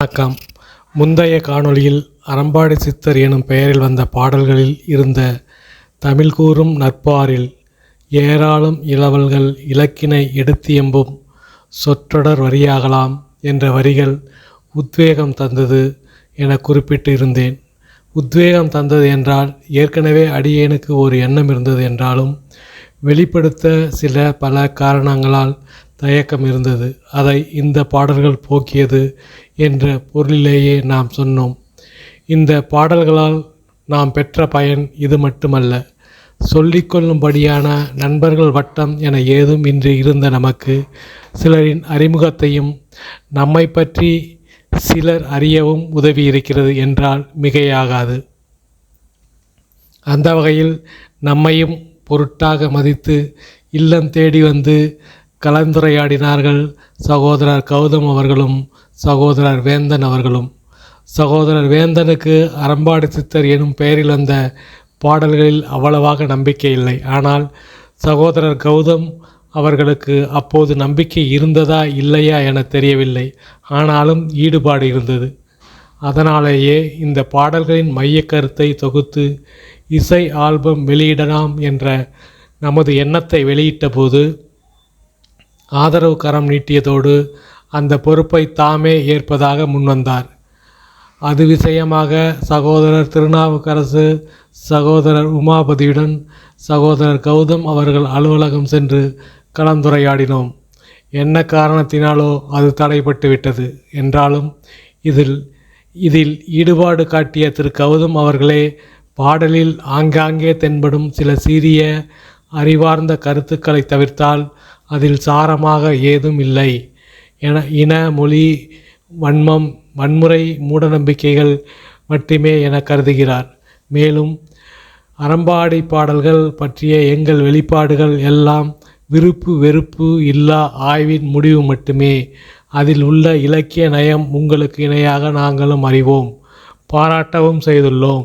வணக்கம். முந்தைய காணொளியில் அறம்பாடி சித்தர் எனும் பெயரில் வந்த பாடல்களில் இருந்த தமிழ் கூறும் நற்பாரில் ஏராளம் இளவல்கள் இலக்கினை எடுத்தியம்பும் சொற்றொடர் வரியாகலாம் என்ற வரிகள் உத்வேகம் தந்தது என குறிப்பிட்டு இருந்தேன் உத்வேகம் தந்தது என்றால் ஏற்கனவே அடியேனுக்கு ஒரு எண்ணம் இருந்தது என்றாலும் வெளிப்படுத்த சில பல காரணங்களால் தயக்கம் இருந்தது. அதை இந்த பாடல்கள் போக்கியது என்ற பொருளிலேயே நாம் சொன்னோம். இந்த பாடல்களால் நாம் பெற்ற பயன் இது மட்டுமல்ல. சொல்லிக்கொள்ளும்படியான நண்பர்கள் வட்டம் என ஏதும் இன்று இருந்த நமக்கு சிலரின் அறிமுகத்தையும் நம்மை பற்றி சிலர் அறியவும் உதவி இருக்கிறது என்றால் மிகையாகாது. அந்த வகையில் நம்மையும் பொருட்டாக மதித்து இல்லம் தேடி வந்து கலந்துரையாடினார்கள் சகோதரர் கௌதம் அவர்களும் சகோதரர் வேந்தன் அவர்களும். சகோதரர் வேந்தனுக்கு அரம்பாடு சித்தர் எனும் பெயரில் வந்த பாடல்களில் அவ்வளவாக நம்பிக்கை இல்லை. ஆனால் சகோதரர் கௌதம் அவர்களுக்கு அப்போது நம்பிக்கை இருந்ததா இல்லையா என தெரியவில்லை. ஆனாலும் ஈடுபாடு இருந்தது. அதனாலேயே இந்த பாடல்களின் மையக் கருத்தை தொகுத்து இசை ஆல்பம் வெளியிடலாம் என்ற நமது எண்ணத்தை வெளியிட்டபோது ஆதரவு கரம் நீட்டியதோடு அந்த பொறுப்பை தாமே ஏற்பதாக முன்வந்தார். அது விஷயமாக சகோதரர் திருநாவுக்கரசு சகோதரர் உமாபதியுடன் சகோதரர் கௌதம் அவர்கள் அலுவலகம் சென்று கலந்துரையாடினோம். என்ன காரணத்தினாலோ அது தடைப்பட்டு விட்டது என்றாலும் இதில் இதில் ஈடுபாடு காட்டிய திரு கௌதம் அவர்களே பாடலில் ஆங்காங்கே தென்படும் சில சிறிய அறிவார்ந்த கருத்துக்களை தவிர்த்தால் அதில் சாரமாக ஏதும் இல்லை. என இன மொழி வன்மம் வன்முறை மூடநம்பிக்கைகள் மட்டுமே என கருதுகிறார். மேலும் அறம்பாடி பாடல்கள் பற்றிய எங்கள் வெளிப்பாடுகள் எல்லாம் விருப்பு வெறுப்பு இல்லா ஆய்வின் முடிவு மட்டுமே. அதில் உள்ள இலக்கிய நயம் உங்களுக்கு இணையாக நாங்களும் அறிவோம். பாராட்டவும் செய்துள்ளோம்.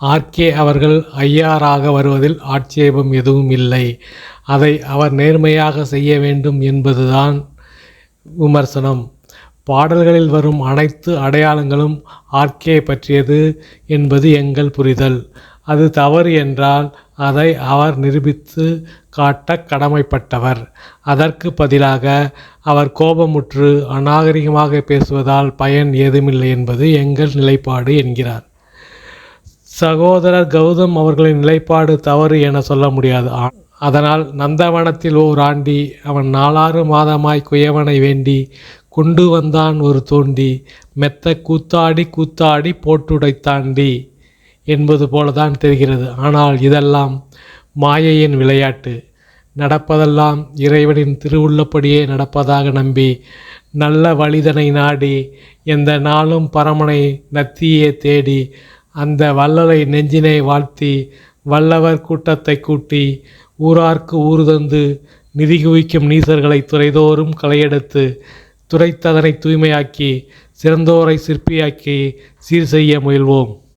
ஆர்கே அவர்கள் ஐயாராக வருவதில் ஆட்சேபம் எதுவும் இல்லை. அதை அவர் நேர்மையாக செய்ய வேண்டும் என்பதுதான் விமர்சனம். பாடல்களில் வரும் அனைத்து அடையாளங்களும் ஆர்கே பற்றியது என்பது எங்கள் புரிதல். அது தவறு என்றால் அதை அவர் நிரூபித்து காட்ட கடமைப்பட்டவர். அதற்கு பதிலாக அவர் கோபமுற்று அநாகரிகமாக பேசுவதால் பயன் ஏதுமில்லை என்பது எங்கள் நிலைப்பாடு என்கிறார். சகோதரர் கௌதம் அவர்களின் நிலைப்பாடு தவறு என சொல்ல முடியாது. ஆ- அதனால் நந்தவனத்தில் ஓர் ஆண்டி அவன் நாலாறு மாதமாய் குயவனை வேண்டி கொண்டு வந்தான் ஒரு தோண்டி மெத்த கூத்தாடி கூத்தாடி போட்டுடைத்தாண்டி என்பது போலதான் தெரிகிறது. ஆனால் இதெல்லாம் மாயையின் விளையாட்டு. நடப்பதெல்லாம் இறைவனின் திருவுள்ளப்படியே நடப்பதாக நம்பி நல்ல வழிதனை நாடி எந்த நாளும் பரமனை நத்தியே தேடி அந்த வள்ளலை நெஞ்சினை வாழ்த்தி வல்லவர் கூட்டத்தை கூட்டி ஊரார்க்கு ஊறு தந்து நிதி குவிக்கும் நீசர்களை துறைதோறும் களையெடுத்து துரைத்ததனை தூய்மையாக்கி சிறந்தோரை சிற்பியாக்கி சீர் செய்ய முயல்வோம்.